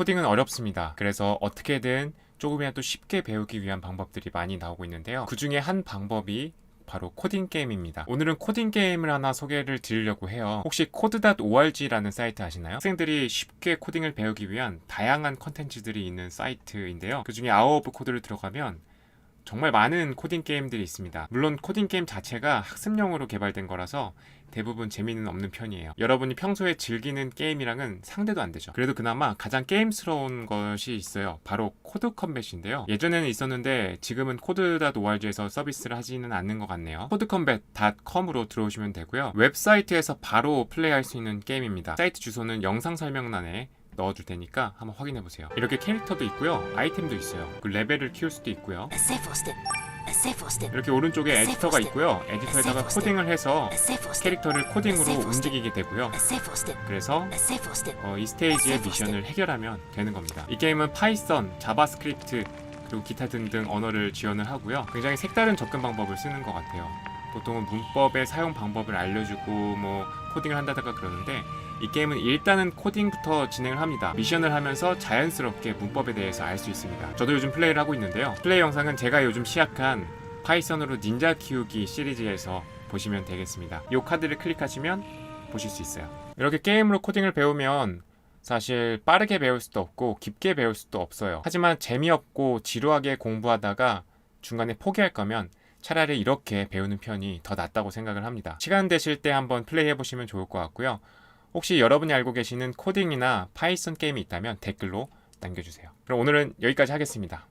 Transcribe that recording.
코딩은 어렵습니다. 그래서 어떻게든 조금이라도 쉽게 배우기 위한 방법들이 많이 나오고 있는데요. 그 중에 한 방법이 바로 코딩 게임입니다. 오늘은 코딩 게임을 하나 소개를 드리려고 해요. 혹시 code.org라는 사이트 아시나요? 학생들이 쉽게 코딩을 배우기 위한 다양한 컨텐츠들이 있는 사이트인데요. 그 중에 아워 오브 코드를 들어가면 정말 많은 코딩 게임들이 있습니다. 물론 코딩 게임 자체가 학습용으로 개발된 거라서 대부분 재미는 없는 편이에요. 여러분이 평소에 즐기는 게임이랑은 상대도 안 되죠. 그래도 그나마 가장 게임스러운 것이 있어요. 바로 코드 컴뱃인데요. 예전에는 있었는데 지금은 코드.org에서 서비스를 하지는 않는 것 같네요. 코드컴뱃.com으로 들어오시면 되고요. 웹사이트에서 바로 플레이할 수 있는 게임입니다. 사이트 주소는 영상 설명란에 넣어줄 테니까 한번 확인해 보세요. 이렇게 캐릭터도 있고요, 아이템도 있어요. 그 레벨을 키울 수도 있고요. 이렇게 오른쪽에 에디터가 있고요. 에디터에다가 코딩을 해서. 캐릭터를 코딩으로 움직이게 되고요. 그래서. 어, 이 스테이지의 미션을 해결하면 되는 겁니다. 이 게임은 파이썬, 자바스크립트 그리고 기타 등등 언어를 지원을 하고요. 굉장히 색다른 접근 방법을 쓰는 것 같아요. 보통은 문법의 사용 방법을 알려주고 뭐 코딩을 한다다가 그러는데 이 게임은 일단은 코딩부터 진행을 합니다. 미션을 하면서 자연스럽게 문법에 대해서 알 수 있습니다. 저도 요즘 플레이를 하고 있는데요. 플레이 영상은 제가 요즘 시작한 파이썬으로 닌자 키우기 시리즈에서 보시면 되겠습니다. 이 카드를 클릭하시면 보실 수 있어요. 이렇게 게임으로 코딩을 배우면 사실 빠르게 배울 수도 없고 깊게 배울 수도 없어요. 하지만 재미없고 지루하게 공부하다가 중간에 포기할 거면 차라리 이렇게 배우는 편이 더 낫다고 생각을 합니다. 시간 되실 때 한번 플레이 해 보시면 좋을 것 같고요. 혹시 여러분이 알고 계시는 코딩이나 파이썬 게임이 있다면 댓글로 남겨주세요. 그럼 오늘은 여기까지 하겠습니다.